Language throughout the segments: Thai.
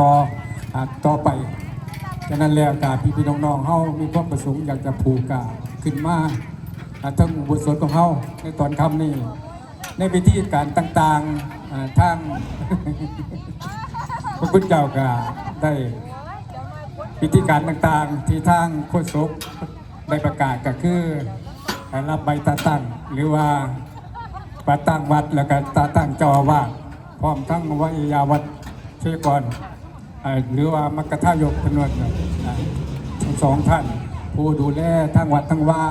ต่อต่อไปฉะนั้นแล้วกาพี่พี่น้องๆเฮามีความประสงค์อยากจะผูกกาขึ้นมาทั้งอุโบสถของเฮาในตอนค่ำนี้ในพิธีการต่างๆอ่าทางพระคุณเจ้าก็ได้พิธีการต่างๆ ที่ทางโฆษกได้ประกาศก็คือรับใบตาตั้งหรือว่าประตั้งวัดแล้วก็ตาตั้งเจ้าอาวาสพร้อมทั้งวิยาวัดช่วยก่อน หรือว่ามกกะทายกพนวดเนี่ยทั้งสองท่าน ผู้ดูแลทั้งวัดทั้งว่า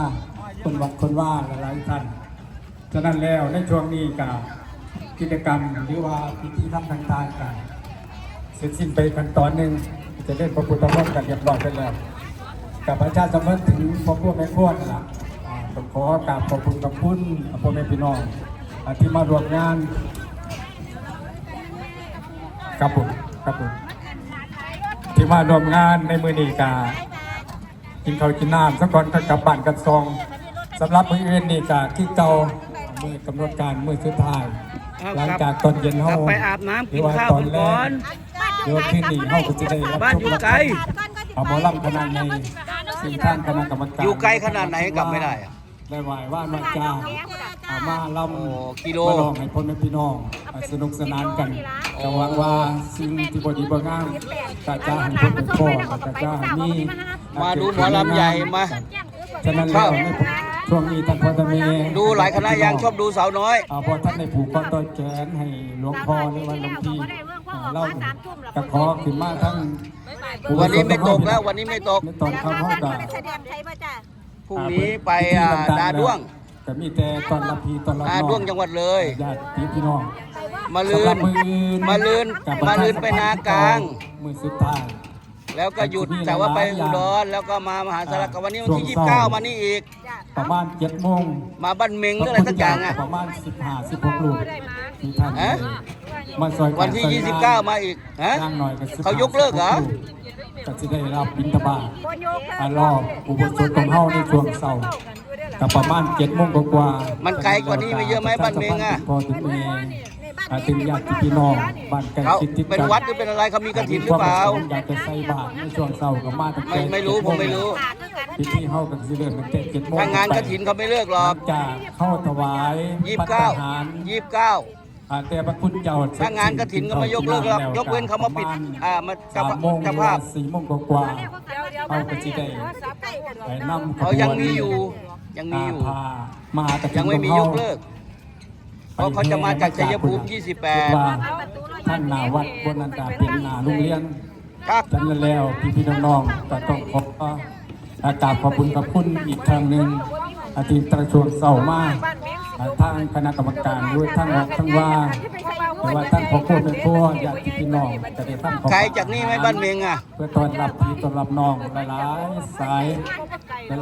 คนวัดคนว่าหลายท่าน ฉะนั้นแล้วในช่วงนี้กับกิจกรรมหรือว่าพิธีทำต่างๆกันเสร็จสิ้นไปขั้นตอนหนึ่งจะเล่นพระพุทธมนต์กันเรียบร้อยไปแล้วกับพระเจ้าสมมติถึงพ่อพวกแม่พวกนั่นล่ะขอกราบขอบคุณกับคุณพ่อแม่พี่น้องที่มาร่วมงานครับผมครับผม มาร่วมงานในมือนี้กากินข้าวกินน้ำสักก่อนก็กลับบ้านกันซองสำหรับมื้ออื่นนี่ก็ที่เก่ามือกำหนดการมือสุดท้ายเอาหลังกลับจากตอนเย็นกเฮาลับไปอาบน้ำหกิรืนว่าข้าวตอนกันแรก่อกนหรือว่าคืนนี้เฮาก็จะได้รับบ้านชอยู่มรับไกลเอาหมอลำคณะในซึ่งท่านคณะกรรมการอยู่ไกลขนาดไหนกลับไม่ได้อะได้ไหวว่านวันจ้าเอา มาลำโอ้กิโล มาลองให้พ่อแม่พี่น้องสนุกสนานกันก็หวังว่าสิ่งที่บ่ดีบ่งามก็จะให้เพิ่นเป็นพ่อก็จะให้มีมาดูหมอลำใหญ่มา ฉะนั้นแล้วในช่วงนี้ท่านพ่อท่านแม่ดูหลายคณะยังชอบดูสาวน้อย อ่าพอท่านได้ผูกข้อต่อแขนให้หลวงพ่อหรือว่าหลวงพี่อ่าเล่าก็ขอขึ้นมาทั้งวันนี้ไม่ตกแล้ววันนี้ไม่ตกในตอนเข้าห้องก็แสดงไทยป่ะจ้ะ พรุ่งนี้ไปอ่าดาด้วง ก็มีแต่ตอนรับพี่ตอนรับดาน้องด้วงจังหวัดเลย ญาติพี่น้องมาลืสำหรันบมืออื่นมาลืนกับมาลืนไปนากลาง มือสุดท้าย แล้วก็หยุดแต่ว่าไปอุดรแล้วก็มามหาสารคามวันนี้วันที่ช่วงเช้า29 มานี่อีก ประมาณเจ็ดโมงมาบ้านเมงหรืออะไรสักอย่างอะ ประมาณสิบห้าสิบหกลูกมีท่านฮะ มาซอยกัวันที่ซอยง29 มาอีกฮะ ย่างหน่อยก็15เขายกเลิกเหรอ ก็จะได้รับบิณฑบาตโยกอารอบอุโบสถของเฮาในช่วงเช้า ก็ประมาณเจ็ดโมงกว่าๆมันไกลกว่านี้ไม่เยอะไหมบ้านเมงอะพอถึงเมงอ่าถึงญาติพี่น้องบ้านใกล้เขาชิดติดเป็นกันวัดหรือเป็นอะไรเขามีกระถินหรือเปล่า อยากจะใส่บาตรในช่วงเช้าก็มาตั้งแต่ไม่ไม่รู้ผมไม่รู้ พิธีเฮากันสิเริ่มตั้งแต่เจ็ดโมงถ้างานกระถินเขาไม่เลิกหรหอลักงจากเข้าถวายยี่ปัสิตบเก้าหารยี่สิบเก้าอ่าแต่พระคุณเจ้าถ้างานกระถินก็ไม่ยกเลิกหรอกยกเว้นเขามาปิด อ่ามาเจ้าสามโมงเจ้าภาพ สี่โมงกว่าๆเอาก็สิได้ไปนำขบวนเขายังมีอยู่ ยังมีอยู่พามาตะยังไม่มียกเลิก เพราะเขาจะมาจากชัยภูมิว่าท่านนาวัดบนนันตาเป็นนาโรงเรียน28ครับฉะนั้นแล้วพี่พี่ๆน้องๆก็ต้องขออากราบขอบคุณกับคุณอีกครั้งหนึ่งอาทิตย์ตะช่วงเสาร์มาอ่าทางคณะกรรมการด้วยทั้งวัดทั้งว่า หรือว่าท่านพ่อครัวเป็นพ่อญาติพี่น้องจะได้ทำของไกลจากนี่ไหมบ้านเมงอะเพื่อต้อนรับพี่ต้อนรับน้องหลายๆสาย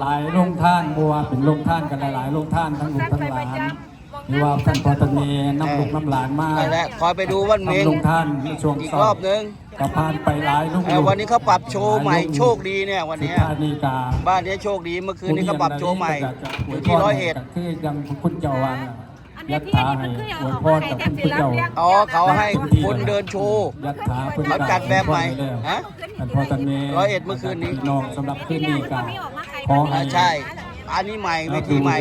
หลายๆโรงท่านบัวเป็นโรงท่านกันหลายๆโรงท่านทั้งลูกทั้งหลานหรือว่าท่านพ่อตาเมน้ำลูกน้ำหลานมากนั่นแหละคอยไปดูบ้านเมงทำโรงท่านในช่วงอีกเสารอบนึงก็ผ่านไปหลายลูกเออวันนี้เขาปรับโชว์ใหม่โชคดีเนี่ยวันสุดเนี้ยท้ายนี่กาบ้านนี้โชคดีเมื่อคืนนี้เขาปรับโชว์ใหม่อยู่ที่ร้อยเอ็ดคือยังคุณเจ้าวัง ยัดถาให้อวยพรกับคุณผู้เจ้าอ๋อเขาให้คนเดินโชว์ยัดถาเพิ่นเขาจัดแบบใหม่ฮะท่านพ่อตาเมร้อยเอ็ดเมื่อคืนนี้พี่น้องสำหรับคืนนี้ก็ขอให้อ่าใช่ อันนี้ใหม่เวทีใหม่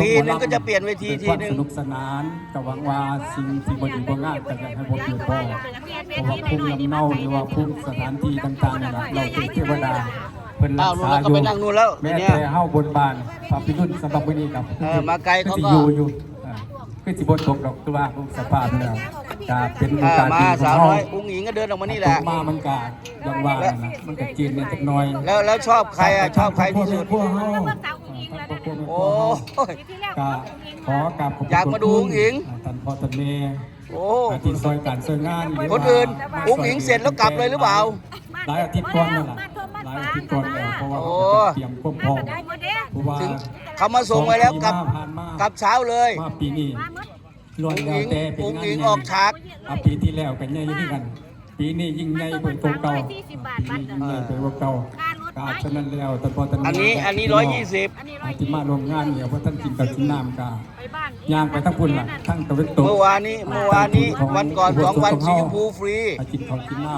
ปีนึงก็จะเปลี่ยนเวทีทีนึงสนุกสนานก็หวังว่าสิ่งที่บดีบ่งามก็จะให้บ่เปลี่ยนแปลงเพราะว่าภูมิลำเนาหรือว่าภูมิสถานที่ต่างๆนี่นะเราเป็นเทวดาเพิ่นรัอ้าวกนู่นษาแล้วอก็ยู่ไปนั่งนู่นแล้วแม้เนี่ยแต่เฮาบนบานพระพิรุณสำหรับวันนี้ครับเออมาไกลเขาก็คือสิอยู่อยู่อ่า คือสิบ่ตกดอกคือว่าสภาพเนี่ยก็เป็นอ่าการมาดีของสาวเฮาน้อยอุ้งอิงก็เดินออกมานี่แหละ มามันก็ยังว่านะมันก็จีนเนี่ยจักหน่อยแล้วแล้วชอบใครอะชอบใครที่สุด พวกเฮาโอ้ย ก็ขอกราบขอบคุณอยากมาดูอุ้งอิง ท่านพ่อท่านแม่โอ้ ที่ซอยการซอยงานหรืว่าคนอื่นอุ้งอิงเสร็จแล้วกลับเลยหรือเปล่า หลายอาทิตย์ก่อนนั่นแหละหลายอาทิตย์ก่อนแล้วเพราะว่าโอ้เขาจะเตรียมความพร้อม เพราะว่าถึง เขามาส่งไว้แล้วกลับสองปีผ่านมากลับเช้าเลยว่าปีนี้ล้วนอุ้งแล้วอิงแต่เป็นอุ้งงานอิงใหญ่ออกฉากอะปีที่แล้วกันใหญ่ยิ่งกัน ปีนี้ยิ่งใหญ่กว่าเก่าปีนี้ยิ่งใหญ่กว่าเก่าก็ฉะนั้นแล้วท่านพ่อท่านแม่อันนี้อันนี้ร้อยยี่สิบอาที่มาร่วมงานเนี่ยเพราะท่านกินกับกินน้ำกาย่างไปทั้งพุ่นล่ะทั้งตะวันตกเมื่อวานนี้เมื่อวานนี้วันก่อนสองวันสีชมพูฟรีไปกินข้าวกินน้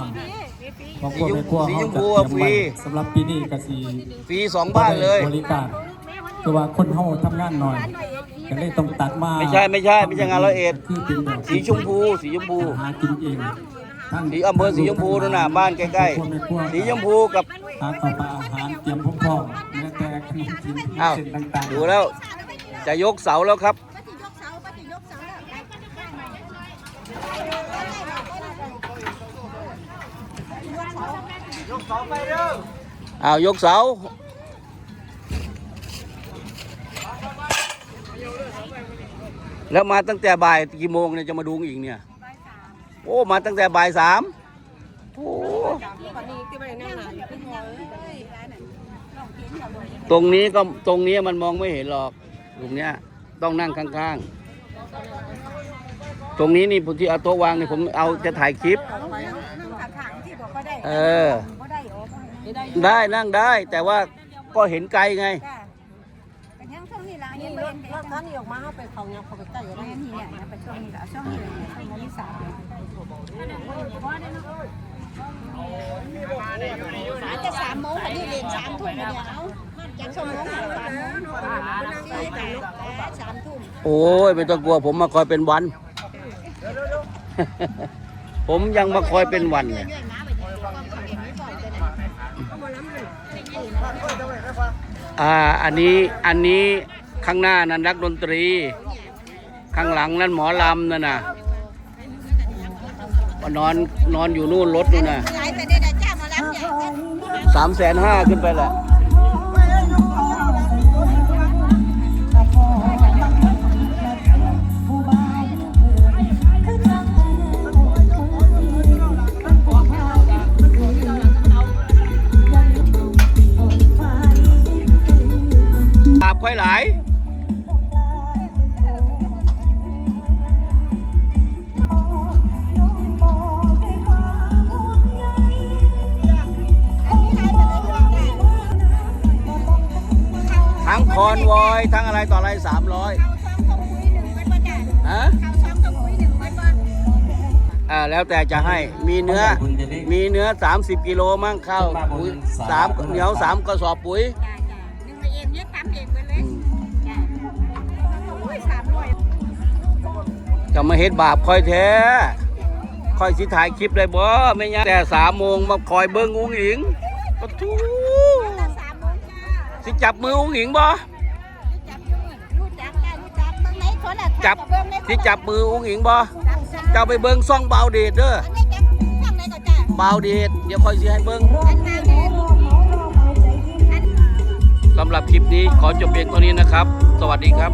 ของพวกแม่ครัวสีชเขามจะพูเตรียมฟรีไว้สำหรับปีนี้ก็สีฟรีสองบ้านเลยบริการ คือว่าคนเฮาทำงานหน่อยก็เลยต้องตัดมาไม่ใช่ไม่ใช่ไม่ใช่งานร้อยเอ็ด คือเป็นแบบสีชมพู สีชมพู หากินเองทั้งสีอำเภอสีชมพูนั่นน่ะบ้านใกล้ๆ สีชมพูกับหาข้าวปลาอาหารเตรียมพร้อมๆแม้แต่ขนมจีนอ้าวเส้นต่างๆดูแล้วจะยกเสาแล้วครับอ้าวยกเสา แล้วมาตั้งแต่บ่ายกี่โมงเนี่ยจะมาดูอีกเนี่ย โอ้ มาตั้งแต่บ่ายสามโอ้ตรงนี้ก็ตรงนี้มันมองไม่เห็นหรอกตรงเนี้ย ต้องนั่งข้างๆ ตรงนี้นี่ผมที่เอาโต๊ะวางเนี่ยผมเอาจะถ่ายคลิป เออ ได้นั่งได้ แต่ว่าก็เห็นไกลไง นี่รถรถท่านนี่ออกมาเข้าไปเขาเนี่ยเขาไปใกล้อยู่แล้วนี่เนี่ยไปช่วงนี้ช่วงนี้ช่วงนี้สามอาจจะสามโมงพอดีเรียนสามทุ่มเนี่ยเอาจากชั่วโมงสามโมงสามทุ่มโอ้ยไม่ต้องกลัวผมมาคอยเป็นวัน ผมยังมาคอยเป็นวันเนี่ยอ่าอันนี้อันนี้ข้างหน้านั้นนักดนตรี ข้างหลังนั้นหมอลำนั่นน่ะนอนนอนอยู่นู่นรถนู่นน่ะ หลายแต่ได้จ้ามารับอย่างสามแสนห้าขึ้นไปแหละ ทั้งคอนวอยทั้งอะไรต่ออะไรสามร้อยฮะอ่าแล้วแต่จะให้มีเนื้อมีเนื้อ 30กิโลมั่งข้าวปุ๋ยสามเหนียวสามกระสอบปุ๋ยหนึ่งเองเนี่ยตามเองไปเลยสามร้อยจะมาเฮ็ดบาปคอยแท้คอยสิถ่ายคลิปเลยบ่ไม่ยังแต่สามโมงมาคอยเบิ้งอุ้งหญิงปะทูสามโมงจ้า สิจับมืออุ้งหญิงบ่จับรู้จักได้รู้จักเบิ่งในโทรทัศน์จับเบิ่งในสิจับมืออุ้งหญิงบ่จับจ้าเจ้าไปเบิ้งซ่องเบาเดชเด้ออันนี้จับางไหนก็จ้าเบาเดชเดี๋ยวคอยสิให้เบิ้งสำหรับคลิปนี้ขอจบเพียงเท่านี้นะครับ สวัสดีครับ